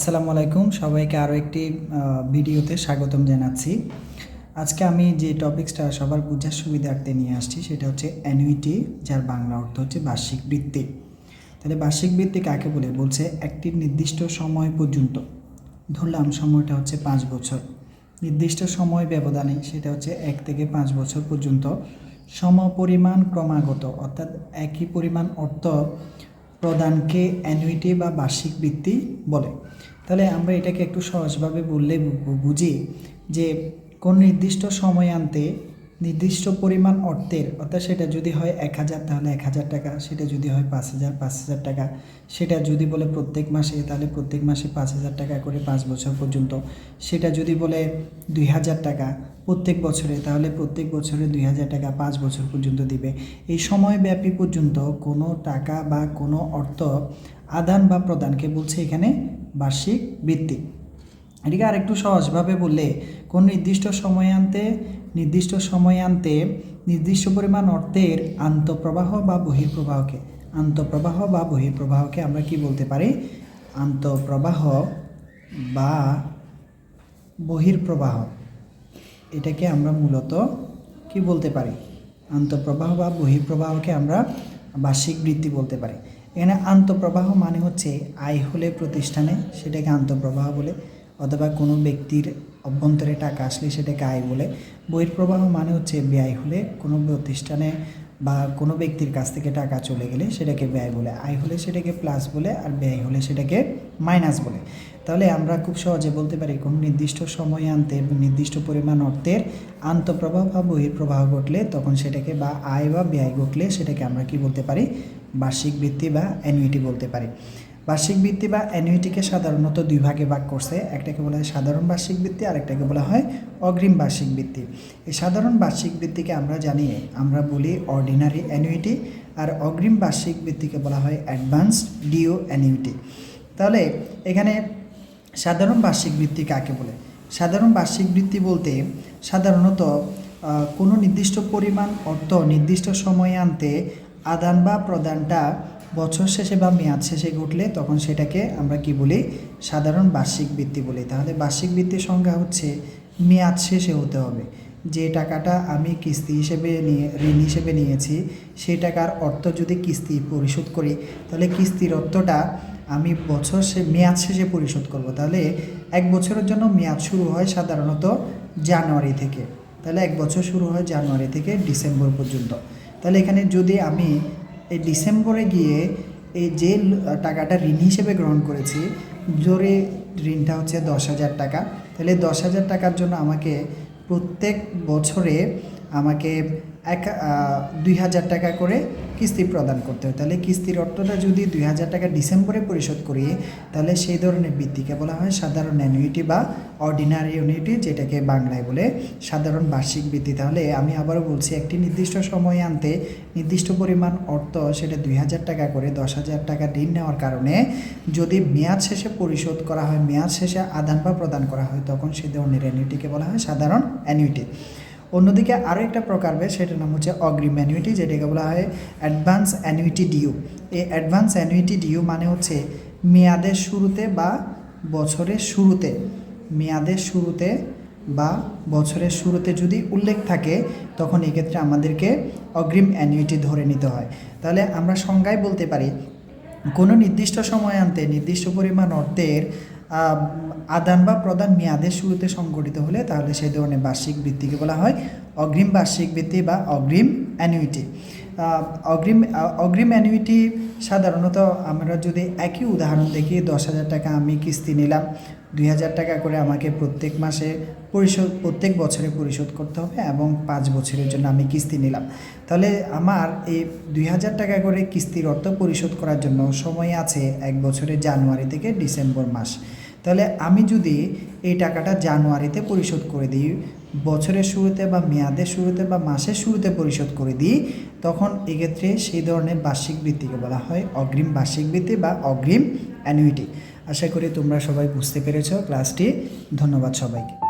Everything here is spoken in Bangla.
আসসালামু আলাইকুম। সবাইকে আরও একটি ভিডিওতে স্বাগতম জানাচ্ছি। আজকে আমি যে টপিক্সটা সবার বোঝার সুবিধার্থে নিয়ে আসছি, সেটা হচ্ছে অ্যানুইটি যার বাংলা অর্থ হচ্ছে বার্ষিক বৃত্তি। তাহলে বার্ষিক বৃত্তি কাকে বলে? বলছে একটি নির্দিষ্ট সময় পর্যন্ত। ধরলাম সময়টা হচ্ছে পাঁচ বছর। নির্দিষ্ট সময় ব্যবধানে সেটা হচ্ছে এক থেকে পাঁচ বছর পর্যন্ত। সমপরিমাণ ক্রমাগত, অর্থাৎ একই পরিমাণ অর্থ প্রদানকে অ্যানুইটি বা বার্ষিক বৃত্তি বলে। তাহলে আমরা এটাকে একটু সহজভাবে বললে বুঝি যে কোন নির্দিষ্ট সময়ান্তে নির্দিষ্ট পরিমাণ অর্থের, অর্থাৎ সেটা যদি হয় এক হাজার, তাহলে এক হাজার টাকা, সেটা যদি হয় পাঁচ হাজার পাঁচ হাজার টাকা, সেটা যদি বলে প্রত্যেক মাসে, তাহলে প্রত্যেক মাসে পাঁচ হাজার টাকা করে পাঁচ বছর পর্যন্ত, সেটা যদি বলে দুই হাজার টাকা প্রত্যেক বছরে, তাহলে প্রত্যেক বছরে দুই হাজার টাকা পাঁচ বছর পর্যন্ত দিবে। এই সময়ব্যাপী পর্যন্ত কোনো টাকা বা কোনো অর্থ আদান বা প্রদানকে বলছে এখানে বার্ষিক বৃত্তি। এটিকে আরেকটু সহজভাবে বললে, কোন নির্দিষ্ট সময়ান্তে নির্দিষ্ট সময়ান্তে নির্দিষ্ট পরিমাণ অর্থের আন্তঃপ্রবাহ বা বহির্প্রবাহকে আন্তঃপ্রবাহ বা বহির্প্রবাহকে আমরা কি বলতে পারি? আন্তঃপ্রবাহ বা বহির্প্রবাহ এটাকে আমরা মূলত কি বলতে পারি? আন্তঃপ্রবাহ বা বহিঃপ্রবাহকে আমরা বার্ষিক বৃত্তি বলতে পারি। এখানে আন্তঃপ্রবাহ মানে হচ্ছে আয় হলে প্রতিষ্ঠানে সেটাকে আন্তঃপ্রবাহ বলে অথবা কোনো ব্যক্তির অভ্যন্তরে টাকা আসলে সেটাকে আয় বলে। বহির্প্রবাহ মানে হচ্ছে ব্যয় হলে কোনো প্রতিষ্ঠানে বা কোনো ব্যক্তির কাছ থেকে টাকা চলে গেলে সেটাকে ব্যয় বলে, আয় হলে সেটাকে প্লাস বলে আর ব্যয় হলে সেটাকে মাইনাস বলে। তাহলে আমরা খুব সহজে বলতে পারি কোনো নির্দিষ্ট সময় আনতে নির্দিষ্ট পরিমাণ অর্থের আন্তঃপ্রবাহ বা বহির্প্রবাহ ঘটলে তখন সেটাকে বা আয় বা ব্যয় ঘটলে সেটাকে আমরা কি বলতে পারি? বার্ষিক বৃত্তি বা অ্যানুইটি বলতে পারি। বার্ষিক বৃত্তি বা অ্যানুইটিকে সাধারণত দুই ভাগে ভাগ করছে। একটাকে বলা হয় সাধারণ বার্ষিক বৃত্তি, আরেকটাকে বলা হয় অগ্রিম বার্ষিক বৃত্তি। এই সাধারণ বার্ষিক বৃত্তিকে আমরা জানি, আমরা বলি অর্ডিনারি অ্যানুইটি আর অগ্রিম বার্ষিক বৃত্তিকে বলা হয় অ্যাডভান্সড ডিও অ্যানুইটি তাহলে এখানে সাধারণ বার্ষিক বৃত্তি কাকে বলে? সাধারণ বার্ষিক বৃত্তি বলতে সাধারণত কোনো নির্দিষ্ট পরিমাণ অর্থ নির্দিষ্ট সময়ে আনতে আদান বা প্রদানটা বছর শেষে বা মেয়াদ শেষে ঘটলে তখন সেটাকে আমরা কি বলি? সাধারণ বার্ষিক বৃত্তি বলি। তাহলে বার্ষিক বৃত্তির সংজ্ঞা হচ্ছে মেয়াদ শেষে হতে হবে। যে টাকাটা আমি কিস্তি হিসেবে নিয়ে, ঋণ হিসেবে নিয়েছি, সেই টাকার অর্থ যদি কিস্তি পরিশোধ করি, তাহলে কিস্তির অর্থটা আমি বছর সে, মেয়াদ শেষে পরিশোধ করব। তাহলে এক বছরের জন্য মেয়াদ শুরু হয় সাধারণত জানুয়ারি থেকে। তাহলে এক বছর শুরু হয় জানুয়ারি থেকে ডিসেম্বর পর্যন্ত। তাহলে এখানে যদি আমি এই ডিসেম্বরে গিয়ে এই যে টাকাটা ঋণ হিসেবে গ্রহণ করেছি, জোরে ঋণটা হচ্ছে দশ হাজার টাকা। তাহলে দশ হাজার টাকার জন্য আমাকে প্রত্যেক বছরে আমাকে এক দুই হাজার টাকা করে কিস্তি প্রদান করতে হয়। তাহলে কিস্তির অর্থটা যদি দুই হাজার টাকা ডিসেম্বরে পরিশোধ করি, তাহলে সেই ধরনের বৃত্তিকে বলা হয় সাধারণ অ্যানুইটি বা অর্ডিনারি ইউনিটি যেটাকে বাংলায় বলে সাধারণ বার্ষিক বৃত্তি। তাহলে আমি আবারও বলছি, একটি নির্দিষ্ট সময় আনতে নির্দিষ্ট পরিমাণ অর্থ সেটা দুই হাজার টাকা করে দশ হাজার টাকা ঋণ নেওয়ার কারণে যদি মেয়াদ শেষে পরিশোধ করা হয়, মেয়াদ শেষে আদান বা প্রদান করা হয়, তখন সেই ধরনের অ্যানুইটিকে বলা হয় সাধারণ অ্যানুইটি অন্যদিকে আরও একটা প্রকার বেশ, সেটার নাম হচ্ছে অগ্রিম অ্যানুইটি যেটাকে বলা হয় অ্যাডভান্স অ্যানুইটি ডিউ এই অ্যাডভান্স অ্যানুইটি ডিউ মানে হচ্ছে মেয়াদের শুরুতে বা বছরের শুরুতে। মেয়াদের শুরুতে বা বছরের শুরুতে যদি উল্লেখ থাকে, তখন এক্ষেত্রে আমাদেরকে অগ্রিম অ্যানুইটি ধরে নিতে হয়। তাহলে আমরা সংজ্ঞায় বলতে পারি, কোনো নির্দিষ্ট সময় আনতে নির্দিষ্ট পরিমাণ অর্থের আদান বা প্রদান মেয়াদের শুরুতে সংগঠিত হলে তাহলে সেই ধরনের বার্ষিক বৃত্তিকে বলা হয় অগ্রিম বার্ষিক বৃত্তি বা অগ্রিম অ্যানুইটি অগ্রিম অগ্রিম অ্যানুইটি সাধারণত আমরা যদি একই উদাহরণ দেখি, দশ হাজার টাকা আমি কিস্তি নিলাম, দুই হাজার টাকা করে আমাকে প্রত্যেক মাসে পরিশোধ, প্রত্যেক বছরে পরিশোধ করতে হবে এবং পাঁচ বছরের জন্য আমি কিস্তি নিলাম। তাহলে আমার এই দুই হাজার টাকা করে কিস্তির অর্থ পরিশোধ করার জন্য সময় আছে এক বছরের জানুয়ারি থেকে ডিসেম্বর মাস। তাহলে আমি যদি এই টাকাটা জানুয়ারিতে পরিশোধ করে দিই, বছরের শুরুতে বা মেয়াদের শুরুতে বা মাসের শুরুতে পরিশোধ করে দিই, তখন এক্ষেত্রে সেই ধরনের বার্ষিক বৃত্তিকে বলা হয় অগ্রিম বার্ষিক বৃত্তি বা অগ্রিম অ্যানুইটি আশা করি তোমরা সবাই বুঝতে পেরেছ ক্লাসটি। ধন্যবাদ সবাইকে।